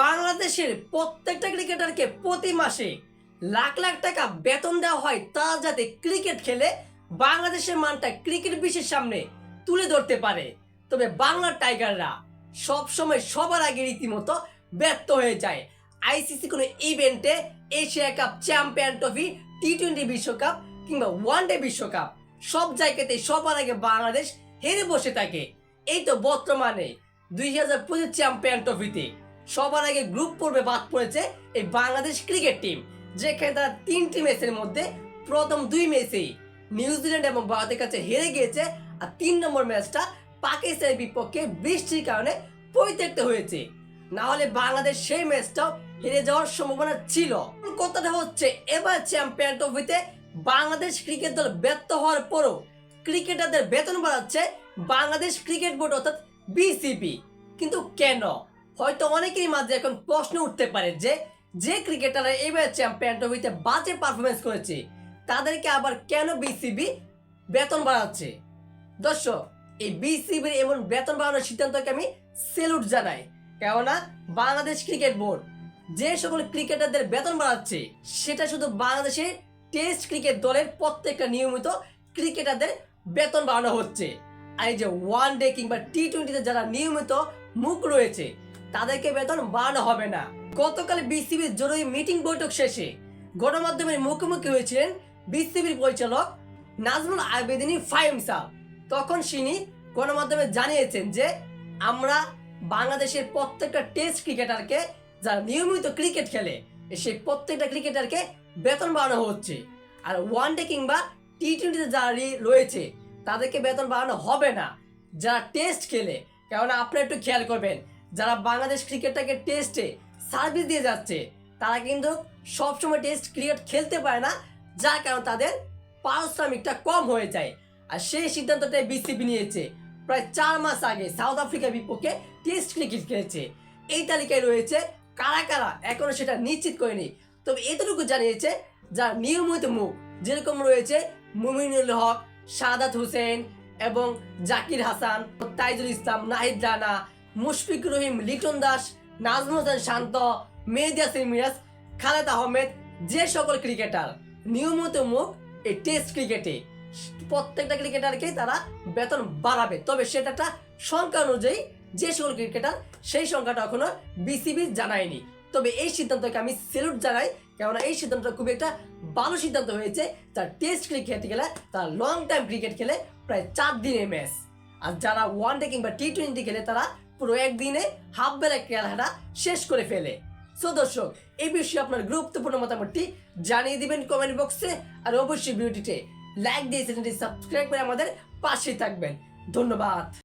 বাংলাদেশের প্রত্যেকটা ক্রিকেটারকে প্রতি মাসে লাখ লাখ টাকা বেতন দেওয়া হয় তা যাতে ক্রিকেট খেলে বাংলাদেশের মানটা ক্রিকেট বিশ্বের সামনে তুলে ধরতে পারে। তবে বাংলার টাইগাররা সবসময় সবার আগে রীতিমতো ব্যর্থ হয়ে যায়। আইসিসি কোনো ইভেন্টে Asia cup, champion trophy T twenty বিশ্বকাপ কিংবা ওয়ান ডে বিশ্বকাপ সব জায়গাতে সবার আগে বাংলাদেশ হেরে বসে থাকে। এই তো বর্তমানে দুই হাজার পঁচিশ চ্যাম্পিয়ন ট্রফিতে সবার আগে গ্রুপ পর্বে বাদ পড়েছে এই বাংলাদেশ ক্রিকেট টিম যেখানে তারা তিনটি ম্যাচের মধ্যে প্রথম দুই ম্যাচেই নিউজিল্যান্ড এবং ভারতের কাছে হেরে গিয়েছে আর তিন নম্বর ম্যাচটা পাকিস্তানের বিপক্ষে বৃষ্টির কারণে পরিত্যক্ত হয়েছে। না হলে বাংলাদেশ সেই ম্যাচটাও হেরে যাওয়ার সম্ভাবনা ছিল। কথাটা হচ্ছে, এবার চ্যাম্পিয়ন ট্রফিতে বাংলাদেশ ক্রিকেট দল ব্যর্থ হওয়ার পরও ক্রিকেটারদের বেতন বাড়াচ্ছে বাংলাদেশ ক্রিকেট বোর্ড অর্থাৎ বিসিবি কিন্তু কেন? হয়তো অনেকেরই মাঝে এখন প্রশ্ন উঠতে পারে যে যে ক্রিকেটাররা এবার চ্যাম্পিয়ন ট্রফিতে বাজে পারফরমেন্স করেছে, তাদেরকে আবার কেন বিসিবি বেতন বাড়াচ্ছে? দর্শক, এই বিসিবির এমন বেতন বাড়ানোর সিদ্ধান্তকে আমি সেলুট জানাই। কেননা, বাংলাদেশ ক্রিকেট বোর্ড যে সকল ক্রিকেটারদের বেতন বাড়াচ্ছে, সেটা শুধু বাংলাদেশের টেস্ট ক্রিকেট দলের প্রত্যেকটা নিয়মিত ক্রিকেটারদের বেতন বাড়ানো হচ্ছে। আর এই যে ওয়ান ডে কিংবা টি টোয়েন্টিতে যারা নিয়মিত মুখ রয়েছে তাদেরকে বেতন বাড়ানো হবে না। গতকাল বিসিবির জরুরি মিটিং বৈঠক শেষে গণমাধ্যমের মুখোমুখি হয়েছিলেন বিসিবির পরিচালক নাজমুল আবেদিনী ফাইম সাহ। তখন তিনি গণমাধ্যমে জানিয়েছেন যে, আমরা বাংলাদেশের প্রত্যেকটা টেস্ট ক্রিকেটারকে, যারা নিয়মিত ক্রিকেট খেলে, সেই প্রত্যেকটা ক্রিকেটারকে বেতন বাড়ানো হচ্ছে। আর ওয়ান ডে কিংবা টি টোয়েন্টিতে যারা রয়েছে, তাদেরকে বেতন বাড়ানো হবে না। যারা টেস্ট খেলে, কেননা আপনারা একটু খেয়াল করবেন যারা বাংলাদেশ ক্রিকেটটাকে টেস্টে সার্ভিস দিয়ে যাচ্ছে, তারা কিন্তু সবসময় টেস্ট ক্রিকেট খেলতে পারে না, যার কারণে তাদের পারিশ্রমিকটা কম হয়ে যায়। আর সেই সিদ্ধান্তটাই বিসিবি নিয়েছে। প্রায় চার মাস আগে সাউথ আফ্রিকার বিপক্ষে টেস্ট ক্রিকেট খেলেছে। এই তালিকায় রয়েছে কারা কারা, এখনও সেটা নিশ্চিত করেনি। তবে এতটুকু জানিয়েছে যার নিয়মিত মুখ, যেরকম রয়েছে মুমিনুল হক, সাদাত হোসেন এবং জাকির হাসান, তাইজুল ইসলাম, নাহিদ রানা মুশফিক রহিম, লিটন দাস, নাজমুল হোসেন শান্ত, মেহেদি হাসিন মিরাজ, খালেদ আহমেদ, যে সকল ক্রিকেটার, নিয়মিত মুখ এই টেস্ট ক্রিকেটে। প্রত্যেকটা ক্রিকেটারকে তারা বেতন বাড়াবে। তবে সেটা সংখ্যা অনুযায়ী যে সকল ক্রিকেটার, সেই সংখ্যাটা এখনও বিসিবি জানায়নি। তবে এই সিদ্ধান্তকে আমি সেলুট জানাই, কেননা এই সিদ্ধান্তটা খুব একটা ভালো সিদ্ধান্ত হয়েছে। তার টেস্ট ক্রিকেট খেলে, তার লং টাইম ক্রিকেট খেলে প্রায় চার দিনের ম্যাচ আর যারা ওয়ান ডে কিংবা টি টোয়েন্টি খেলে, তারা পুরো একদিনে হাফ বেলা খেলাটা শেষ করে ফেলে। সো দর্শক, এই বিষয়ে আপনার গুরুত্বপূর্ণ মতামতটি জানিয়ে দিবেন কমেন্ট বক্সে আর অবশ্যই ভিডিওটিতে লাইক দিয়ে চ্যানেলটি সাবস্ক্রাইব করে আমাদের পাশে থাকবেন। ধন্যবাদ।